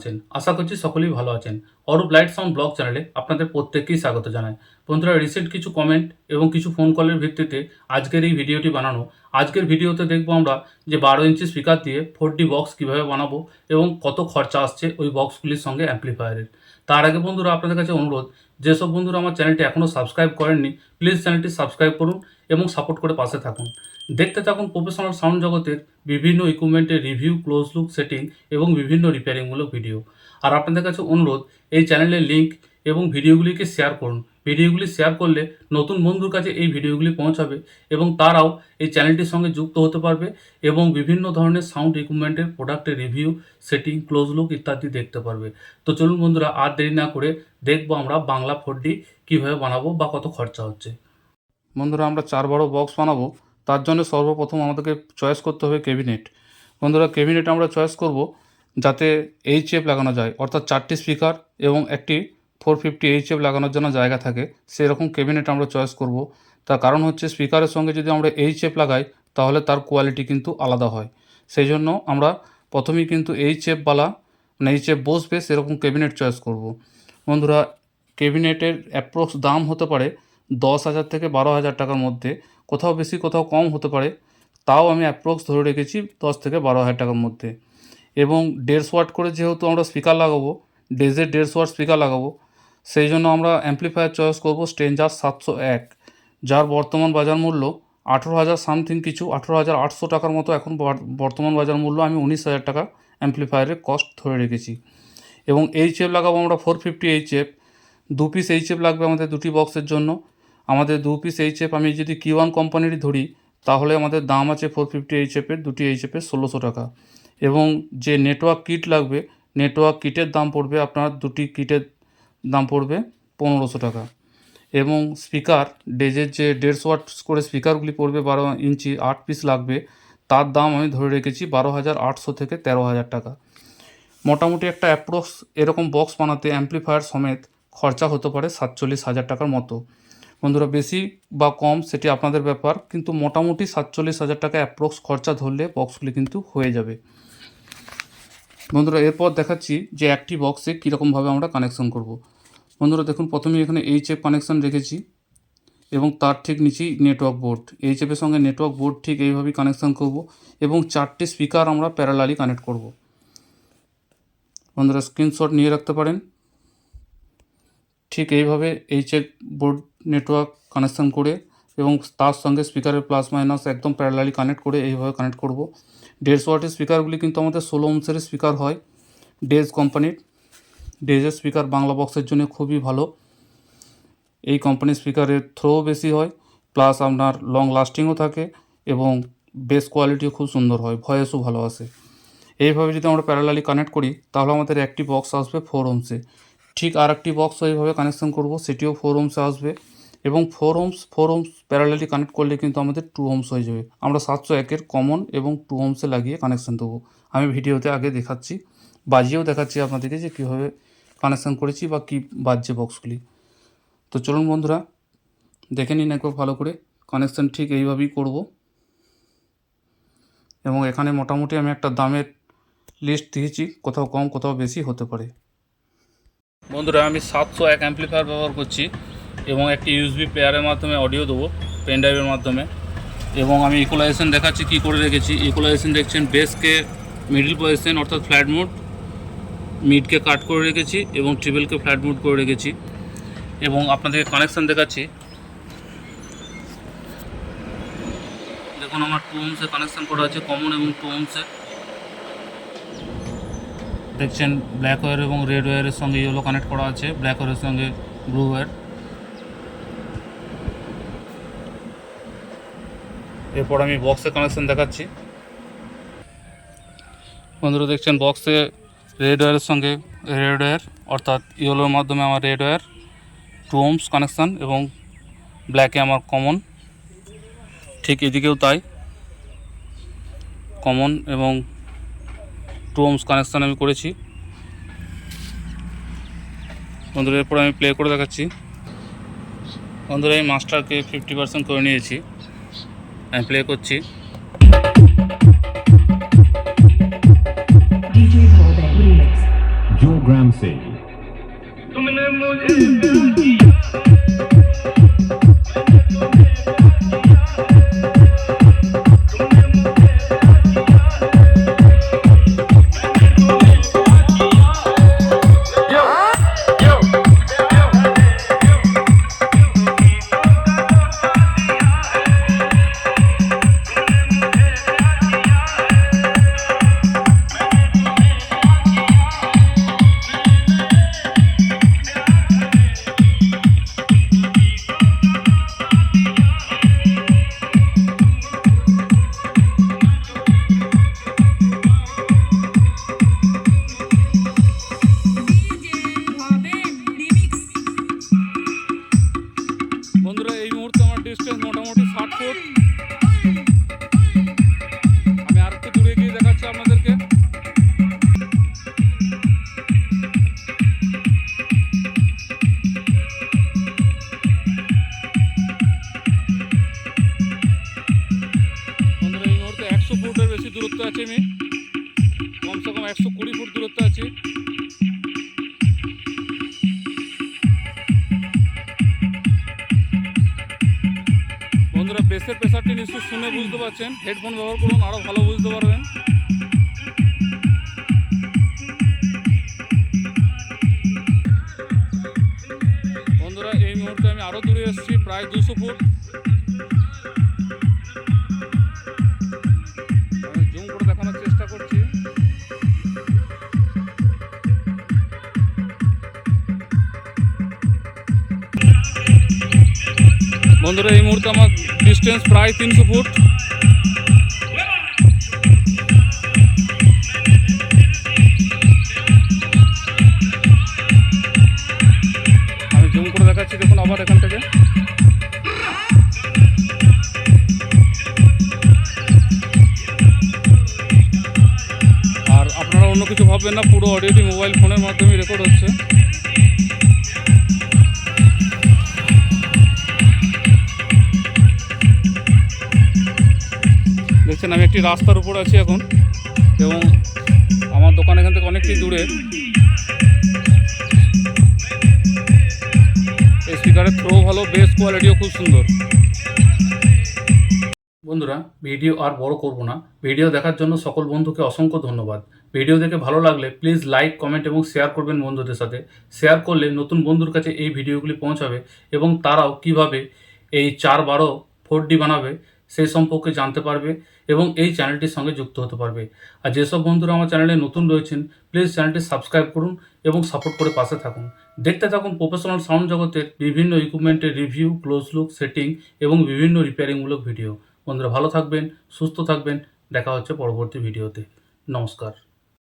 আছেন। আশা করছি সকলেই ভালো আছেন। অরূপ লাইট সাউন্ড ব্লগ চ্যানেলে আপনাদের প্রত্যেককেই স্বাগত জানাই। বন্ধুরা রিসেন্ট কিছু কমেন্ট এবং কিছু ফোন কলের ভিত্তিতে আজকের এই ভিডিওটি বানানো। আজকের ভিডিওতে দেখব আমরা যে বারো ইঞ্চি স্পিকার দিয়ে ফোর ডি বক্স কীভাবে বানাবো এবং কত খরচা আসছে ওই বক্সগুলির সঙ্গে অ্যাম্প্লিফায়ারের তার আগে বন্ধুরা, আপনাদের কাছে অনুরোধ যেসব বন্ধুরা আমার চ্যানেলটি এখনও সাবস্ক্রাইব করেননি প্লিজ চ্যানেলটি সাবস্ক্রাইব করুন এবং সাপোর্ট করে পাশে থাকুন। দেখতে থাকুন প্রফেশনাল সাউন্ড জগতের বিভিন্ন ইকুইপমেন্টের রিভিউ ক্লোজ লুক সেটিং এবং বিভিন্ন রিপেয়ারিংমূলক ভিডিও আর আপনাদের কাছে অনুরোধ, এই চ্যানেলের লিঙ্ক এবং ভিডিওগুলিকে শেয়ার করুন। ভিডিওগুলি শেয়ার করলে নতুন বন্ধুর কাছে এই ভিডিওগুলি পৌঁছাবে এবং তারাও এই চ্যানেলটির সঙ্গে যুক্ত হতে পারবে এবং বিভিন্ন ধরনের সাউন্ড ইকুইপমেন্টের প্রোডাক্টের রিভিউ সেটিং ক্লোজ লুক ইত্যাদি দেখতে পারবে। তো চলুন বন্ধুরা, আর দেরি না করে দেখব আমরা বাংলা ফোরডি কীভাবে বানাবো বা কত খরচা হচ্ছে। বন্ধুরা, আমরা চার বড় বক্স বানাবো। তার জন্য সর্বপ্রথম আমাদেরকে চয়েস করতে হবে ক্যাবিনেট বন্ধুরা ক্যাবিনেট আমরা চয়েস করব যাতে এইচ এফ লাগানো যায়। অর্থাৎ চারটি স্পিকার এবং একটি ফোর ফিফটি এইচ এফ লাগানোর জন্য জায়গা থাকে, সেরকম ক্যাবিনেট আমরা চয়েস করব। তার কারণ হচ্ছে স্পিকারের সঙ্গে যদি আমরা এইচ এফ লাগাই, তাহলে তার কোয়ালিটি কিন্তু আলাদা হয়। সেই জন্য আমরা প্রথমেই কিন্তু এইচ এফওয়ালা মানে এইচ এফ বসবে, সেরকম ক্যাবিনেট চয়েস করব। বন্ধুরা ক্যাবিনেটের অ্যাপ্রক্স দাম হতে পারে দশ হাজার থেকে বারো হাজার টাকার মধ্যে। কোথাও বেশি, কোথাও কম হতে পারে, তাও আমি অ্যাপ্রক্স ধরে রেখেছি দশ থেকে বারো হাজার টাকার মধ্যে। এবং দেড়শো ওয়াট করে যেহেতু আমরা স্পিকার লাগাবো ডেজের দেড়শো ওয়াট স্পিকার লাগাবো সেই জন্য আমরা অ্যাম্প্লিফায়ার চয়েস করব স্ট্রেঞ্জার সাতশো এক, যার বর্তমান বাজার মূল্য আঠেরো হাজার সামথিং কিছু আঠেরো হাজার আটশো টাকার মতো এখন বর্তমান বাজার মূল্য আমি উনিশ হাজার টাকা অ্যাম্প্লিফায়ারের কস্ট ধরে রেখেছি। এবং এইচ এফ লাগাবো আমরা ফোর ফিফটি এইচ এফ দু পিস এইচ এফ লাগবে আমাদের দুটি বক্সের জন্য। আমাদের দু পিস এইচ এফ আমি যদি কি ওয়ান কোম্পানিরই ধরি, তাহলে আমাদের দাম আছে ফোর ফিফটি এইচ এফের দুটি এইচ এফের ষোলোশো টাকা। এবং যে নেটওয়ার্ক কিট লাগবে নেটওয়ার্ক কিটের দাম পড়বে আপনার দুটি কিটের দাম পড়বে পনেরোশো টাকা। এবং স্পিকার ডেজের যে দেড়শো ওয়াট করে স্পিকারগুলি পড়বে বারো ইঞ্চি আট পিস লাগবে, তার দাম আমি ধরে রেখেছি বারো হাজার আটশো থেকে তেরো হাজার টাকা। মোটামুটি একটা অ্যাপ্রক্স এরকম বক্স বানাতে অ্যাম্প্লিফায়ার সমেত খরচা হতে পারে সাতচল্লিশ হাজার টাকার মতো। বন্ধুরা, বেশি বা কম সেটি আপনাদের ব্যাপার, কিন্তু মোটামুটি সাতচল্লিশ হাজার টাকা অ্যাপ্রক্স খরচা ধরলে বক্সগুলি কিন্তু হয়ে যাবে। বন্ধুরা, এরপর দেখাচ্ছি যে একটি বক্সে কীরকমভাবে আমরা কানেকশন করব। বন্ধুরা, দেখুন, প্রথমে এখানে এইচ এফ কানেকশন রেখেছি এবং তার ঠিক নিচেই নেটওয়ার্ক বোর্ড এইচ এফের সঙ্গে নেটওয়ার্ক বোর্ড ঠিক এইভাবেই কানেকশন করব এবং চারটে স্পিকার আমরা প্যারালালি কানেক্ট করব। বন্ধুরা স্ক্রিনশট নিয়ে রাখতে পারেন। ঠিক এইভাবে H F board network connection করে এবং তার সঙ্গে স্পিকারের প্লাস মাইনাস একদম প্যারালালি কানেক্ট করে এইভাবে কানেক্ট করব। দেড়শো ওয়াটের স্পিকারগুলি কিন্তু আমাদের ষোলো অংশের স্পিকার হয়, ডেজ কোম্পানির। ডেজের স্পিকার বাংলা বক্সের জন্য খুবই ভালো। এই কোম্পানির স্পিকারের থ্রো বেশি হয় প্লাস আপনার লং লাস্টিংও থাকে এবং বেস কোয়ালিটিও খুব সুন্দর হয় ভয়েসও ভালো আসে। এইভাবে যদি আমরা প্যারালালি কানেক্ট করি, তাহলে আমাদের একটি বক্স আসবে ফোর ওমসে ঠিক আর একটি বক্স এইভাবে কানেকশন করব, সেটিও ফোর ওমসে আসবে। এবং four ohms four ohms parallelly connect করলে কিন্তু আমাদের টু ওমস হয়ে যাবে। আমরা সাতশো একের কমন এবং টু ওমসে লাগিয়ে কানেকশান দেবো। আমি ভিডিওতে আগে দেখাচ্ছি, বাজিয়েও দেখাচ্ছি আপনাদেরকে যে কীভাবে কানেকশান করেছি বা কী বাজছে বক্সগুলি তো চলুন বন্ধুরা, দেখে নিন একবার ভালো করে কানেকশান ঠিক এইভাবেই করব। এবং এখানে মোটামুটি আমি একটা দামের লিস্ট দিয়েছি, কোথাও কম, কোথাও বেশি হতে পারে। বন্ধুরা, আমি সাতশো এক অ্যাম্প্লিফায়ার ব্যবহার করছি। এবং একটি ইউএসবি প্লেয়ারের মাধ্যমে অডিও দেবো পেন ড্রাইভের মাধ্যমে। এবং আমি ইকুলাইজেশন দেখাচ্ছি, কী করে রেখেছি? ইকুলাইজেশন দেখছেন বেসকে মিডিল পজিশন অর্থাৎ ফ্ল্যাট মোড মিডকে কাট করে রেখেছি এবং ট্রিপলকে ফ্ল্যাট মোড করে রেখেছি। এবং আপনাদেরকে কানেকশান দেখাচ্ছি। দেখুন, আমার টু ওমসে কানেকশান করা আছে কমন এবং টু ওমসে দেখছেন ব্ল্যাক ওয়্যার এবং রেড ওয়্যারের সঙ্গে ইয়েলো কানেক্ট করা আছে ব্ল্যাক ওয়্যারের সঙ্গে ব্লু ওয়্যার এরপর আমি বক্সে কানেকশান দেখাচ্ছি। বন্ধুরা দেখছেন বক্সে রেড ওয়্যারের সঙ্গে রেড ওয়্যার অর্থাৎ ইয়েলোর মাধ্যমে আমার red wire two ohms connection এবং ব্ল্যাকে আমার কমন ঠিক এদিকেও তাই। কমন এবং টু ওমস কানেকশান আমি করেছি। বন্ধুরা এরপর আমি প্লে করে দেখাচ্ছি। বন্ধুরা এই মাস্টারকে ফিফটি পার্সেন্ট করে নিয়েছি। আমি প্লে করছি DJ Volbeat Remix. মোটামুটি ষাট আমি আর একটু দূরে গিয়ে দেখাচ্ছি আপনাদেরকে। একশো ফুটের বেশি দূরত্ব আছে আমি। নিশ্চয়ই শুনে বুঝতে পারছেন। হেডফোন ব্যবহার করুন আরও ভালো বুঝতে পারবেন। বন্ধুরা, এই মুহূর্তে আমি আরও দূরে এসেছি, প্রায় দুশো ফুট। বন্ধুরা, এই মুহূর্তে আমার ডিস্টেন্স প্রায় তিনশো ফুট। আমি জুম করে দেখাচ্ছি, দেখুন আবার এখান থেকে। আর আপনারা অন্য কিছু ভাববেন না, পুরো অডিওটি মোবাইল ফোনের মাধ্যমে রেকর্ড হচ্ছে। দেখছেন, আমি একটি রাস্তার উপর আছি এখন, এবং আমার দোকান এখান থেকে অনেকটাই দূরে। এই স্পিকারের থ্রো ভালো বেস কোয়ালিটিও খুব সুন্দর। বন্ধুরা, ভিডিও আর বড় করব না। ভিডিও দেখার জন্য সকল বন্ধুকে অসংখ্য ধন্যবাদ। ভিডিও দেখে ভালো লাগলে প্লিজ লাইক কমেন্ট এবং শেয়ার করবেন বন্ধুদের সাথে। শেয়ার করলে নতুন বন্ধুর কাছে এই ভিডিওগুলি পৌঁছাবে এবং তারাও কীভাবে এই চার বারো ফোর ডি বানাবে সেই সম্পর্কে জানতে পারবে এবং এই চ্যানেলটির সঙ্গে যুক্ত হতে পারবে। আর যেসব বন্ধুরা আমার চ্যানেলে নতুন রয়েছেন প্লিজ চ্যানেলটি সাবস্ক্রাইব করুন এবং সাপোর্ট করে পাশে থাকুন। দেখতে থাকুন প্রফেশনাল সাউন্ড জগতের বিভিন্ন ইকুইপমেন্টের রিভিউ ক্লোজ লুক সেটিং এবং বিভিন্ন রিপেয়ারিংমূলক ভিডিও বন্ধুরা ভালো থাকবেন, সুস্থ থাকবেন। দেখা হচ্ছে পরবর্তী ভিডিওতে নমস্কার।